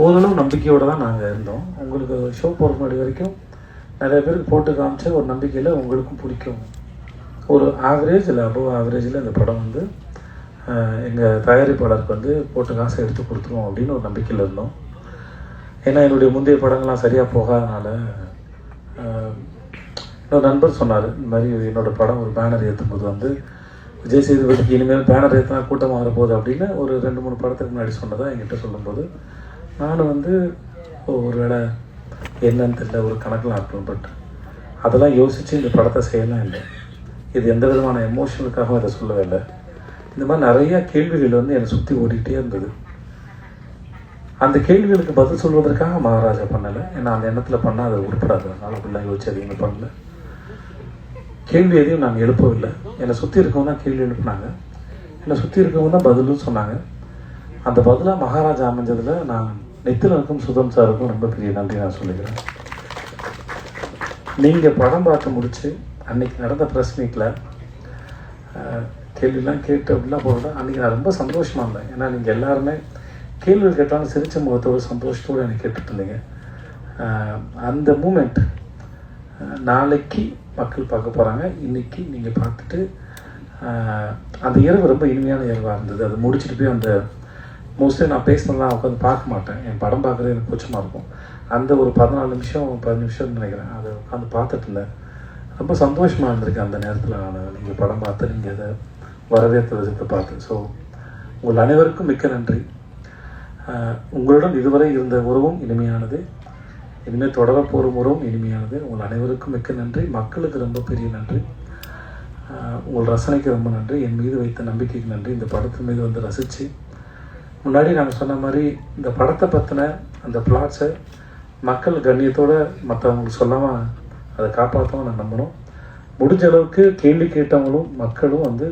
ஓரளவு நம்பிக்கையோடு தான் நாங்கள் இருந்தோம். உங்களுக்கு ஷோ போகிற முன்னாடி வரைக்கும் நிறைய பேருக்கு போட்டு காமிச்ச ஒரு நம்பிக்கையில் உங்களுக்கும் பிடிக்கும். ஒரு ஆவரேஜ் இல்லை அபவ் ஆவரேஜில் இந்த படம் வந்து எங்கள் தயாரிப்பாளருக்கு வந்து போட்டு காசை எடுத்து கொடுத்துருவோம் அப்படின்னு ஒரு நம்பிக்கையில் இருந்தோம். ஏன்னா என்னுடைய முந்தைய படங்கள்லாம் சரியாக போகாதனால என்னோட நண்பர் சொன்னார் இந்த மாதிரி என்னோட படம் ஒரு பேனர் ஏற்றும் போது வந்து விஜய் சேதுபதிக்கு இனிமேல் பேனர் ஏற்றினா கூட்டமாக போகுது அப்படின்னு ஒரு ரெண்டு மூணு படத்துக்கு முன்னாடி சொன்னதை என்கிட்ட சொல்லும்போது நான் வந்து ஒரு வேளை என்னன்னு தெரியல ஒரு கணக்கில் ஆட்டணும் பட் அதெல்லாம் யோசித்து இந்த படத்தை செய்யலாம் இல்லை. இது எந்த விதமான எமோஷனுக்காகவும் இதை சொல்லவே இல்லை. இந்த மாதிரி நிறையா கேள்விகள் வந்து என்னை சுற்றி ஓடிக்கிட்டே இருந்தது. அந்த கேள்விகளுக்கு பதில் சொல்வதற்காக மகாராஜா பண்ணலை. ஏன்னா அந்த எண்ணத்தில் பண்ணால் அதை உருப்படாது. அதனால் அப்படிலாம் யோசிச்சு எதுவுமே பண்ணல. கேள்வி எதையும் நாங்கள் எழுப்பவில்லை. என்னை சுற்றி இருக்கவங்க தான் கேள்வி எழுப்புனாங்க. என்னை சுற்றி இருக்கவங்க தான் பதிலும் சொன்னாங்க. அந்த பதிலாக மகாராஜா அமைஞ்சதில் நான் நித்திலனுக்கும் சுதம் சாருக்கும் ரொம்ப பெரிய நன்றி நான் சொல்லிக்கிறேன் நீங்கள் படம் பார்த்து முடித்து அன்னைக்கு நடந்த ப்ரெஸ் மீட்டில் கேள்விலாம் கேட்டு அப்படிலாம் போகிறத அன்றைக்கி நான் ரொம்ப சந்தோஷமாக இருந்தேன். ஏன்னா நீங்கள் எல்லாருமே கேள்வி கேட்டாலும் சிரித்த முகத்தோட சந்தோஷத்தோடு எனக்கு கேட்டுருந்தீங்க அந்த மூமெண்ட் நாளைக்கு மக்கள் பார்க்க போகிறாங்க இன்றைக்கி நீங்கள் பார்த்துட்டு அந்த இரவு ரொம்ப இனிமையான இரவாக இருந்தது. அது முடிச்சுட்டு போய் அந்த மோஸ்ட்லி நான் பேசினதெல்லாம் உட்காந்து பார்க்க மாட்டேன். என் படம் பார்க்குறது எனக்கு கொச்சமாக இருக்கும். அந்த ஒரு பதினாலு நிமிஷம் பதினஞ்சு நிமிஷம் நினைக்கிறேன். அதை உட்காந்து பார்த்துட்டு இருந்தேன். ரொம்ப சந்தோஷமாக இருந்திருக்கேன் அந்த நேரத்தில். நான் நீங்கள் படம் பார்த்து நீங்கள் அதை வரவேற்ற விதத்தை பார்த்து. ஸோ உங்கள் அனைவருக்கும் மிக்க நன்றி. உங்களுடன் இதுவரை இருந்த உறவும் இனிமையானது. இனிமேல் தொடரப்போகிற உறவும் இனிமையானது. உங்கள் அனைவருக்கும் மிக்க நன்றி. மக்களுக்கு ரொம்ப பெரிய நன்றி. உங்கள் ரசனைக்கு ரொம்ப நன்றி. என் மீது வைத்த நம்பிக்கைக்கு நன்றி. இந்த படத்தின் மீது வந்து ரசித்து முன்னாடி நாங்கள் சொன்ன மாதிரி இந்த படத்தை பற்றின அந்த பிளாட்ஸை மக்கள் கண்ணியத்தோடு மற்றவங்களுக்கு சொல்லாமல் அதை காப்பாற்றவும் நான் நம்பணும். முடிஞ்ச அளவுக்கு கேள்வி கேட்டவங்களும் மக்களும் வந்து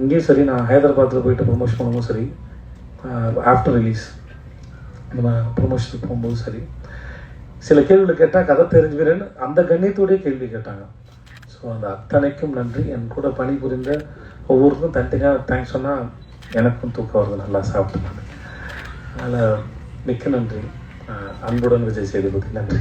இங்கேயும் சரி நான் ஹைதராபாத்தில் போயிட்டு ப்ரொமோஷன் பண்ணும்போது சரி ஆஃப்டர் ரிலீஸ் நம்ம ப்ரொமோஷனுக்கு போகும்போது சரி. சில கேள்விகள் கேட்டால் கதை தெரிஞ்சுக்கிறேன்னு அந்த கண்ணியத்தோடய கேள்வி கேட்டாங்க. ஸோ அந்த அத்தனைக்கும் நன்றி. என் கூட பணிபுரிந்த ஒவ்வொருக்கும் தனித்தனியாக தேங்க்ஸ் சொன்னால் எனக்கும் தூக்கம் வருது நல்லா சாப்பிட்டு. அதனால் மிக்க நன்றி. அன்புடன் விஜய் சேதுபதி. நன்றி.